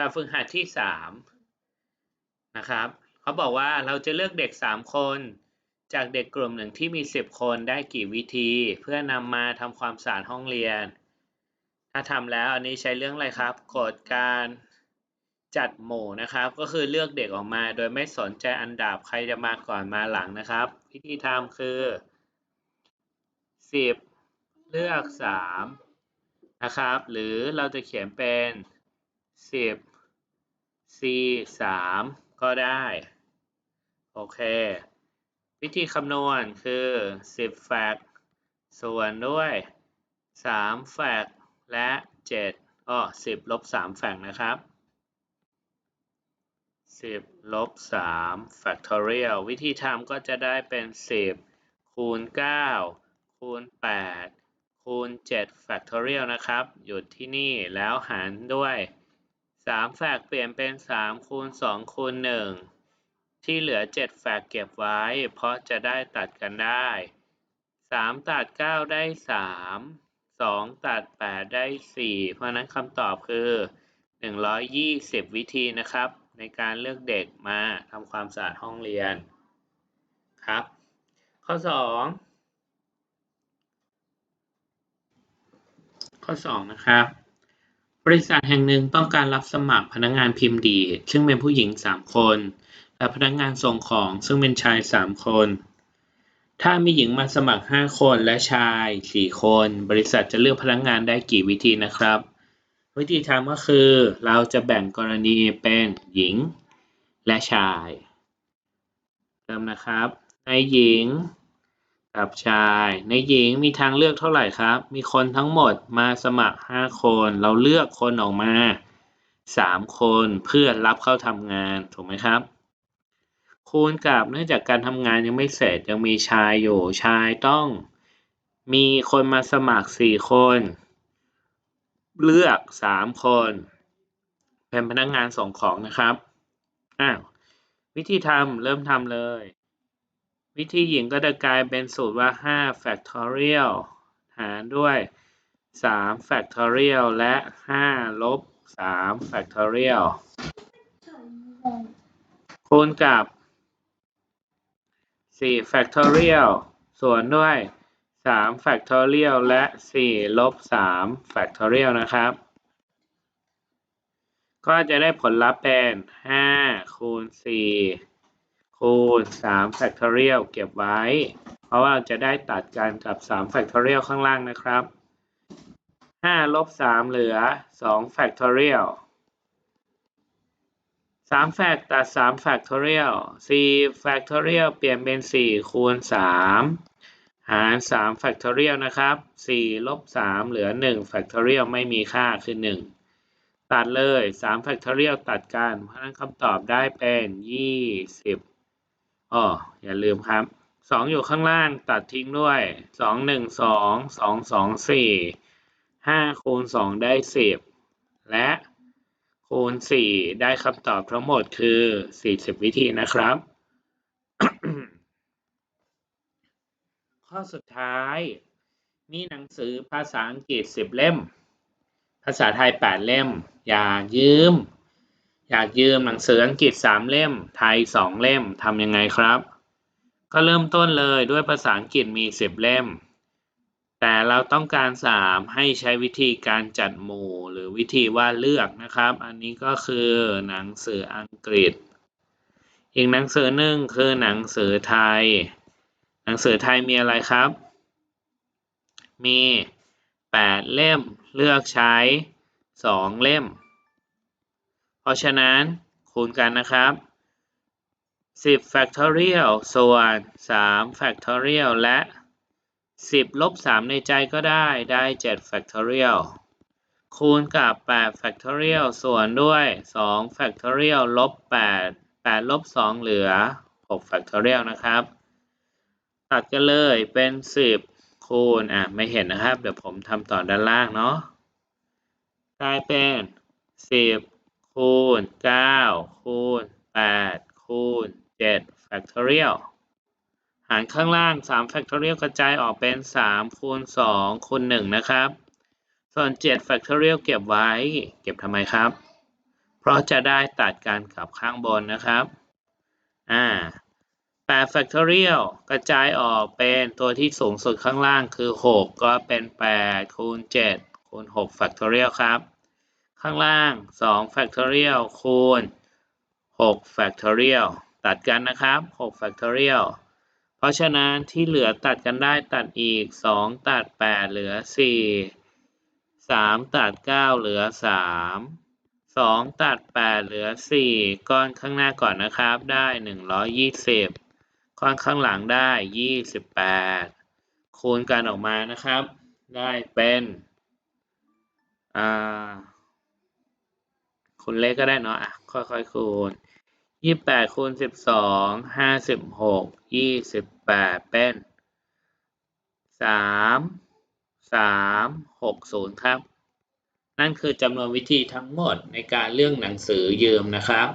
แบบฝึกหัดที่สามนะครับเขาบอกว่าเราจะเลือกเด็กสามคน จากเด็กกลุ่มหนึ่งที่มีสิบคนได้กี่วิธี เพื่อนำมาทำความสะอาดห้องเรียน ถ้าทำแล้วอันนี้ใช้เรื่องอะไรครับกฎการจัดหมู่นะครับ ก็คือเลือกเด็กออกมา โดยไม่สนใจอันดับใครจะมาก่อนมาหลังนะครับ วิธีทำคือสิบเลือกสามนะครับ หรือเราจะเขียนเป็นสิบ c สามก็ได้ โอเค วิธีคำนวณคือสิบแฟกส่วนด้วยสามแฟกและเจ็ดอ้อสิบลบสามแฟกนะครับสิบลบสาม factorial วิธีทำก็จะได้เป็นสิบคูณเก้าคูณแปดคูณเจ็ด factorial นะครับหยุดที่นี่แล้วหารด้วย สามแฟกเปลี่ยนเป็นสามคูณสองคูณหนึ่งที่เหลือเจ็ดแฟกเก็บไว้ เพราะจะได้ตัดกันได้สามตัดเก้าได้สามสองตัดแปดได้สี่เพราะนั้นคำตอบคือหนึ่งร้อยยี่สิบวิธีนะครับ ในการเลือกเด็กมาทำความสะอาดห้องเรียนครับ ข้อสองข้อสองนะครับ บริษัทแห่งหนึ่งต้องการรับสมัครพนักงานพิมพ์ดีดซึ่งเป็นผู้หญิงสามคน และพนักงานส่งของซึ่งเป็นชายสามคน ถ้ามีหญิงมาสมัครห้าคนและชายสี่คน บริษัทจะเลือกพนักงานได้กี่วิธีนะครับ วิธีทำก็คือ เราจะแบ่งกรณีเป็นหญิงและชายเริ่มนะครับ ในหญิง กับชาย ในหญิงมีทางเลือกเท่าไหร่ครับ มีคนทั้งหมดมาสมัคร 5 คน เราเลือกคนออกมา 3 คนเพื่อรับเข้าทำงานถูกไหมครับ คูณกับเนื่องจากการทำงานยังไม่เสร็จยังมีชายอยู่ชายต้อง มีคนมาสมัคร 4 คน เลือก 3 คน เป็นพนักงานส่งของนะครับอ้าววิธีทำเริ่มทำเลย วิธีหญิงก็จะกลายเป็นสูตรว่า5 factorial หารด้วย3 factorial และ 5 ลบ3 factorial คูณกับ4 factorial ส่วนด้วย3 factorial และ 4 ลบ3 factorial นะครับ ก็จะได้ผลลัพธ์เป็น 5 คูณ 4 คูณ3 factorial เก็บไว้ เพราะว่าจะได้ตัดกันกับ3 factorial ข้างล่างนะครับ5ลบ3เหลือ2 factorial 3 fac ตัด3 factorial 4 factorial เปลี่ยนเป็น 4 คูณ 3 หาร 3 factorial นะครับ 4 ลบ 3 เหลือ 1 factorial ไม่มีค่าคือ 1 ตัดเลย 3 factorial ตัดกัน เพราะนั้นคำตอบได้เป็น 20 อ๋ออย่าลืมครับสองอยู่ข้างล่างตัดทิ้งด้วยสองหนึ่งสองสองสองสี่ห้าคูณสองได้สิบและคูณสี่ได้คำตอบทั้งหมดคือสี่สิบวิธีนะครับ ข้อสุดท้าย มีหนังสือภาษาอังกฤษสิบเล่ม ภาษาไทยแปดเล่ม อย่ายืม อยากยืมหนังสืออังกฤษสามเล่ม ไทยสองเล่ม ทำยังไงครับ ก็เริ่มต้นเลยด้วยภาษาอังกฤษมีสิบเล่ม แต่เราต้องการสามให้ใช้วิธีการจัดหมู่ หรือวิธีว่าเลือกนะครับ อันนี้ก็คือหนังสืออังกฤษ อีกหนังสือหนึ่งคือหนังสือไทย หนังสือไทยมีอะไรครับ มีแปดเล่ม เลือกใช้สองเล่ม เพราะฉะนั้นคูณกันนะครับ 10 factorial ส่วน 3 factorial และ 10 ลบ 3 ในใจก็ได้ได้ 7 factorial คูณกับ 8 factorial ส่วนด้วย 2 factorial ลบ 8 8 ลบ 2 เหลือ 6 factorial นะครับ ตัดกันเลยเป็น 10 คูณ อะ ไม่เห็นนะครับ เดี๋ยวผมทำต่อด้านล่างเนาะกลายเป็น 10 คูณ9คูณ8คูณ7 factorial หารข้างล่าง3 factorial กระจายออกเป็น 3 คูณ 2 คูณ 1 นะครับ ส่วน 7 factorial เก็บไว้ เก็บทำไมครับ เพราะจะได้ตัดกันกับข้างบนนะครับ อ่า8 factorial กระจายออกเป็นตัวที่สูงสุดข้างล่างคือ 6 ก็เป็น 8 คูณ 7 คูณ 6 factorial ครับ ข้างล่าง2 factorial คูณ6 factorial ตัดกันนะครับ6 factorial เพราะฉะนั้นที่เหลือตัดกันได้ตัดอีก 2 ตัด 8 เหลือ 4 3 ตัด 9 เหลือ 3 2 ตัด 8 เหลือ 4 ก้อนข้างหน้าก่อนนะครับ ได้ 120 ก้อนข้างหลังได้ 28 คูณกันออกมานะครับ ได้เป็นอ่า คูณเลขก็ได้เนาะอะค่อยๆคูณ28คูณ12 56 28เป็น3 3 60ครับ นั่นคือจำนวนวิธีทั้งหมดในการเลือกหนังสือยืมนะครับ